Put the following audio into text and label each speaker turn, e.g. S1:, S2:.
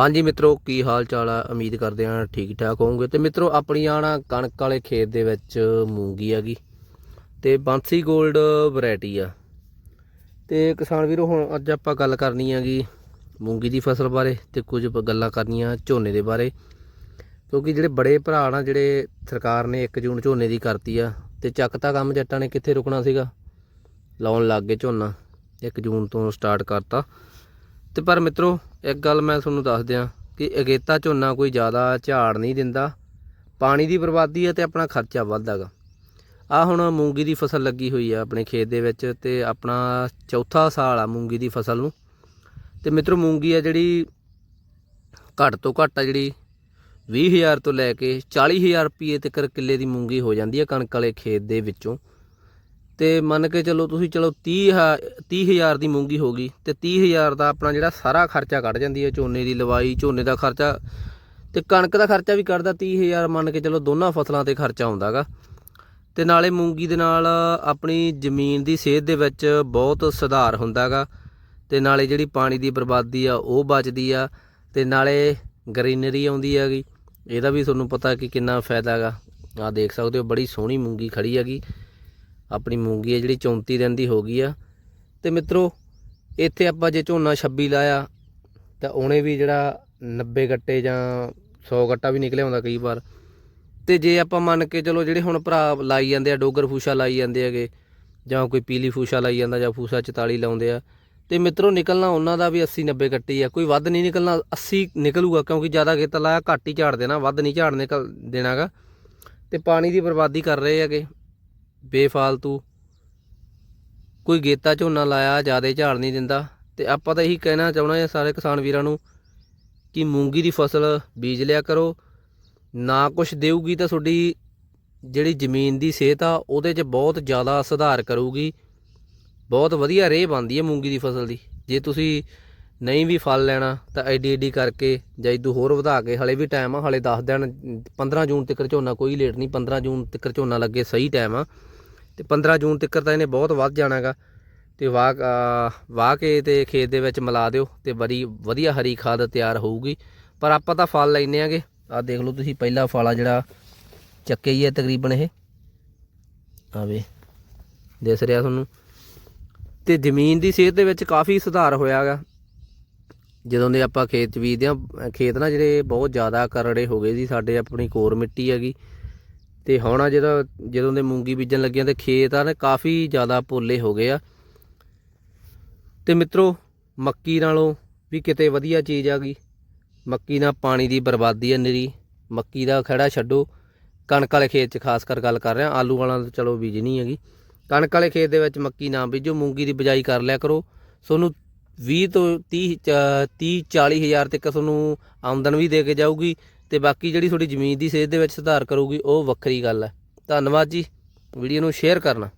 S1: ਹਾਂਜੀ ਮਿੱਤਰੋ, ਕੀ ਹਾਲ ਚਾਲ ਆ? ਉਮੀਦ ਕਰਦੇ ਹਾਂ ਠੀਕ ਠਾਕ ਹੋਵੋਗੇ। ਤੇ ਮਿੱਤਰੋ ਆਪਣੀ ਆਣਾ ਕਣਕ ਵਾਲੇ ਖੇਤ ਦੇ ਵਿੱਚ ਮੂੰਗੀ ਹੈਗੀ ਤੇ ਬਾਂਸੀ 골ਡ ਵੈਰਾਈਟੀ ਆ। ਤੇ ਕਿਸਾਨ ਵੀਰੋ, ਹੁਣ ਅੱਜ ਆਪਾਂ ਗੱਲ ਕਰਨੀ ਹੈਗੀ ਮੂੰਗੀ ਦੀ ਫਸਲ ਬਾਰੇ ਤੇ ਕੁਝ ਪ- ਗੱਲਾਂ ਕਰਨੀਆਂ ਝੋਨੇ ਦੇ ਬਾਰੇ। ਕਿਉਂਕਿ ਜਿਹੜੇ ਬੜੇ ਭਰਾ ਨਾ, ਜਿਹੜੇ ਸਰਕਾਰ ਨੇ 1 ਜੂਨ ਝੋਨੇ ਦੀ ਕਰਤੀ ਆ ਤੇ ਚੱਕਤਾ ਕੰਮ ਜੱਟਾਂ ਨੇ ਕਿੱਥੇ ਰੁਕਣਾ ਸੀਗਾ? ਲਾਉਣ ਲੱਗ ਗਏ ਝੋਨਾ 1 ਜੂਨ ਤੋਂ ਸਟਾਰਟ ਕਰਤਾ। ਤੇ ਪਰ ਮਿੱਤਰੋ, ਇੱਕ ਗੱਲ ਮੈਂ ਤੁਹਾਨੂੰ ਦੱਸ ਦਿਆਂ ਕਿ ਅਗੇਤਾ ਝੋਨਾ ਕੋਈ ਜ਼ਿਆਦਾ ਝਾੜ ਨਹੀਂ ਦਿੰਦਾ, ਪਾਣੀ ਦੀ ਬਰਬਾਦੀ ਹੈ ਤੇ ਆਪਣਾ ਖਰਚਾ ਵੱਧਦਾਗਾ। ਆ ਹੁਣ ਮੂੰਗੀ ਦੀ ਫਸਲ ਲੱਗੀ ਹੋਈ ਆ ਆਪਣੇ ਖੇਤ ਦੇ ਵਿੱਚ ਤੇ ਆਪਣਾ ਚੌਥਾ ਸਾਲ ਆ ਮੂੰਗੀ ਦੀ ਫਸਲ ਨੂੰ। ਤੇ ਮਿੱਤਰੋ, ਮੂੰਗੀ ਆ ਜਿਹੜੀ ਘੱਟ ਤੋਂ ਘੱਟ ਆ ਜਿਹੜੀ 20000 ਤੋਂ ਲੈ ਕੇ 40000 ਰੁਪਏ ਤੱਕ ਕਿੱਲੇ ਦੀ ਮੂੰਗੀ ਹੋ ਜਾਂਦੀ ਹੈ ਕਣਕ ਵਾਲੇ ਖੇਤ ਦੇ ਵਿੱਚੋਂ। ਤੇ ਮੰਨ ਕੇ ਚੱਲੋ ਤੁਸੀਂ ਚਲੋ 30 30000 ਦੀ ਮੂੰਗੀ ਹੋ ਗਈ ਤੇ 30000 ਦਾ ਆਪਣਾ ਜਿਹੜਾ ਸਾਰਾ ਖਰਚਾ ਕੱਢ ਜਾਂਦੀ ਹੈ, ਝੋਨੇ ਦੀ ਲਵਾਈ, ਝੋਨੇ ਦਾ ਖਰਚਾ ਤੇ ਕਣਕ ਦਾ ਖਰਚਾ ਵੀ ਕੱਢਦਾ 30000 ਮੰਨ ਕੇ ਚੱਲੋ ਦੋਨਾਂ ਫਸਲਾਂ ਤੇ ਖਰਚਾ ਆਉਂਦਾਗਾ ਤੇ ਨਾਲੇ ਮੂੰਗੀ ਦੇ ਨਾਲ ਆਪਣੀ ਜ਼ਮੀਨ ਦੀ ਸਿਹਤ ਦੇ ਵਿੱਚ ਬਹੁਤ ਸੁਧਾਰ ਹੁੰਦਾਗਾ ਤੇ ਨਾਲੇ ਜਿਹੜੀ ਪਾਣੀ ਦੀ ਬਰਬਾਦੀ ਆ, ਉਹ ਬਚਦੀ ਆ ਤੇ ਨਾਲੇ ਗ੍ਰੀਨਰੀ ਆਉਂਦੀ ਹੈਗੀ। ਇਹਦਾ ਵੀ ਤੁਹਾਨੂੰ ਪਤਾ ਕਿ ਕਿੰਨਾ ਫਾਇਦਾ ਹੈਗਾ ਆ ਦੇਖ ਸਕਦੇ ਹੋ, ਬੜੀ ਸੋਹਣੀ ਮੂੰਗੀ ਖੜੀ ਹੈਗੀ। ਆਪਣੀ ਮੂੰਗੀ ਹੈ ਜਿਹੜੀ 34 ਦਿਨ ਦੀ ਹੋ ਗਈ ਆ। ਤੇ ਮਿੱਤਰੋ, ਇੱਥੇ ਆਪਾਂ ਜੇ ਝੋਨਾ 26 ਲਾਇਆ, ਤਾਂ ਉਹਨੇ ਵੀ ਜਿਹੜਾ 90 ਗੱਟੇ ਜਾਂ 100 ਗੱਟਾ ਵੀ ਨਿਕਲਿਆ ਹੁੰਦਾ ਕਈ ਵਾਰ। ਤੇ ਜੇ ਆਪਾਂ ਮੰਨ ਕੇ ਚਲੋ ਜਿਹੜੇ ਹੁਣ ਭਰਾ ਲਾਈ ਜਾਂਦੇ ਆ, ਡੋਗਰ ਫੂਸ਼ਾ ਲਾਈ ਜਾਂਦੇ ਹੈਗੇ, ਜਾਂ ਕੋਈ ਪੀਲੀ ਫੂਸ਼ਾ ਲਾਈ ਜਾਂਦਾ ਜਾਂ ਫੂਸ਼ਾ 44 ਲਾਉਂਦੇ ਆ, ਤੇ ਮਿੱਤਰੋ ਨਿਕਲਣਾ ਉਹਨਾਂ ਦਾ ਵੀ 80 90 ਗੱਟੀ ਆ। ਕੋਈ ਵੱਧ ਨਹੀਂ ਨਿਕਲਣਾ 80 ਨਿਕਲੂਗਾ, ਕਿਉਂਕਿ ਜ਼ਿਆਦਾ ਖੇਤ ਲਾਇਆ, ਘੱਟ ਹੀ ਝਾੜ ਦੇਣਾ, ਵੱਧ ਨਹੀਂ ਝਾੜ ਨਿਕਲ ਦੇਣਾਗਾ। ਤੇ ਪਾਣੀ ਦੀ ਬਰਬਾਦੀ ਕਰ ਰਹੇ ਹੈਗੇ। ਬੇਫਾਲਤੂ। ਕੋਈ ਗੇਤਾ ਝੋਨਾ ਲਾਇਆ, ਜ਼ਿਆਦਾ ਝਾੜ ਨਹੀਂ ਦਿੰਦਾ। ਤੇ ਆਪਾਂ ਤਾਂ ਇਹੀ ਕਹਿਣਾ ਚਾਹੁੰਦੇ ਹੈ ਸਾਰੇ ਕਿਸਾਨ ਵੀਰਾਂ ਨੂੰ ਕਿ ਮੂੰਗੀ ਦੀ ਫਸਲ ਬੀਜ ਲਿਆ ਕਰੋ। ਨਾ ਕੁਛ ਦੇਊਗੀ ਤਾਂ ਤੁਹਾਡੀ ਜਿਹੜੀ ਜ਼ਮੀਨ ਦੀ ਸਿਹਤ ਆ, ਉਹਦੇ 'ਚ ਬਹੁਤ ਜ਼ਿਆਦਾ ਸੁਧਾਰ ਕਰੂਗੀ। ਬਹੁਤ ਵਧੀਆ ਰੇਹ ਬਣਦੀ ਹੈ ਮੂੰਗੀ ਦੀ ਫਸਲ ਦੀ। ਜੇ ਤੁਸੀਂ ਨਹੀਂ ਵੀ ਫਲ ਲੈਣਾ, ਤਾਂ ਐਡੀ ਐਡੀ ਕਰਕੇ ਜਾਂ ਇਦੋਂ ਹੋਰ ਵਧਾ ਕੇ, ਹਲੇ ਵੀ ਟਾਈਮ ਆ, ਹਲੇ 10 ਦਿਨ 15 ਜੂਨ ਤੱਕ ਝੋਨਾ ਕੋਈ ਲੇਟ ਨਹੀਂ 15 ਜੂਨ ਤੱਕ ਝੋਨਾ ਲੱਗੇ, ਸਹੀ ਟਾਈਮ ਆ। ਤੇ 15 ਜੂਨ ਤੱਕ ਤਾਂ ਇਹਨੇ ਬਹੁਤ ਵੱਧ ਜਾਣਾਗਾ। ਤੇ ਵਾਹ ਵਾਹ ਕੇ ਤੇ ਖੇਤ ਦੇ ਵਿੱਚ ਮਿਲਾ ਦਿਓ ਤੇ ਬੜੀ ਵਧੀਆ ਹਰੀ ਖਾਦ ਤਿਆਰ ਹੋਊਗੀ। ਪਰ ਆਪਾਂ ਤਾਂ ਫਲ ਲੈਨੇ ਆਗੇ। ਆ ਦੇਖ ਲਓ ਤੁਸੀਂ, ਪਹਿਲਾ ਫਲ ਆ ਜਿਹੜਾ ਚੱਕੇ ਹੀ ਹੈ ਤਕਰੀਬਨ ਇਹ। ਆਵੇ ਦਿਸ ਰਿਹਾ ਤੁਹਾਨੂੰ। ਤੇ ਜ਼ਮੀਨ ਦੀ ਸਿਹਤ ਦੇ ਵਿੱਚ ਕਾਫੀ ਸੁਧਾਰ ਹੋਇਆਗਾ। ਜਦੋਂ ਦੇ ਆਪਾਂ ਖੇਤ 'ਚ ਬੀਜਦੇ ਆ ਖੇਤ ਨਾ ਜਿਹੜੇ ਬਹੁਤ ਜ਼ਿਆਦਾ ਕਰੜੇ ਹੋ ਗਏ ਸੀ, ਸਾਡੇ ਆਪਣੀ ਕੋਰ ਮਿੱਟੀ ਹੈਗੀ। ਤੇ ਹੁਣ ਆ ਜਿਹੜਾ ਜਦੋਂ ਦੇ ਮੂੰਗੀ ਬੀਜਣ ਲੱਗਿਆਂ ਤੇ ਖੇਤ ਆ ਨਾ ਕਾਫੀ ਜ਼ਿਆਦਾ ਪੋਲੇ ਹੋ ਗਏ ਆ। ਤੇ ਮਿੱਤਰੋ, ਮੱਕੀ ਨਾਲੋਂ ਵੀ ਕਿਤੇ ਵਧੀਆ ਚੀਜ਼ ਆ ਗਈ। ਮੱਕੀ ਨਾਲ ਪਾਣੀ ਦੀ ਬਰਬਾਦੀ ਹੈ ਨਿਰੀ। ਮੱਕੀ ਦਾ ਖੜਾ ਛੱਡੋ। ਕਣਕ ਵਾਲੇ ਖੇਤ 'ਚ ਖਾਸ ਕਰ ਗੱਲ ਕਰ ਰਿਹਾ, ਆਲੂ ਵਾਲਾ ਤਾਂ ਚਲੋ ਬੀਜਣੀ ਹੈਗੀ। ਕਣਕ ਵਾਲੇ ਖੇਤ ਦੇ ਵਿੱਚ ਮੱਕੀ ਨਾ ਬੀਜੋ, ਮੂੰਗੀ ਦੀ ਬਿਜਾਈ ਕਰ ਲਿਆ ਕਰੋ। ਤੁਹਾਨੂੰ 20 ਤੋਂ 30 30 40 ਹਜ਼ਾਰ ਤੱਕ ਤੁਹਾਨੂੰ ਆਮਦਨ ਵੀ ਦੇ ਕੇ ਜਾਊਗੀ। ਤੇ ਬਾਕੀ ਜਿਹੜੀ ਤੁਹਾਡੀ ਜ਼ਮੀਨ ਦੀ ਸਿਹਤ ਦੇ ਵਿੱਚ ਸੁਧਾਰ ਕਰੂਗੀ, ਉਹ ਵੱਖਰੀ ਗੱਲ ਹੈ। ਧੰਨਵਾਦ ਜੀ। ਵੀਡੀਓ ਨੂੰ ਸ਼ੇਅਰ ਕਰਨਾ।